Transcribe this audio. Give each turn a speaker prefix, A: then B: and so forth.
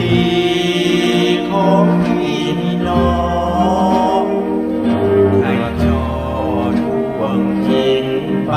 A: ดีของพี่น้องใครจอทวงกินไป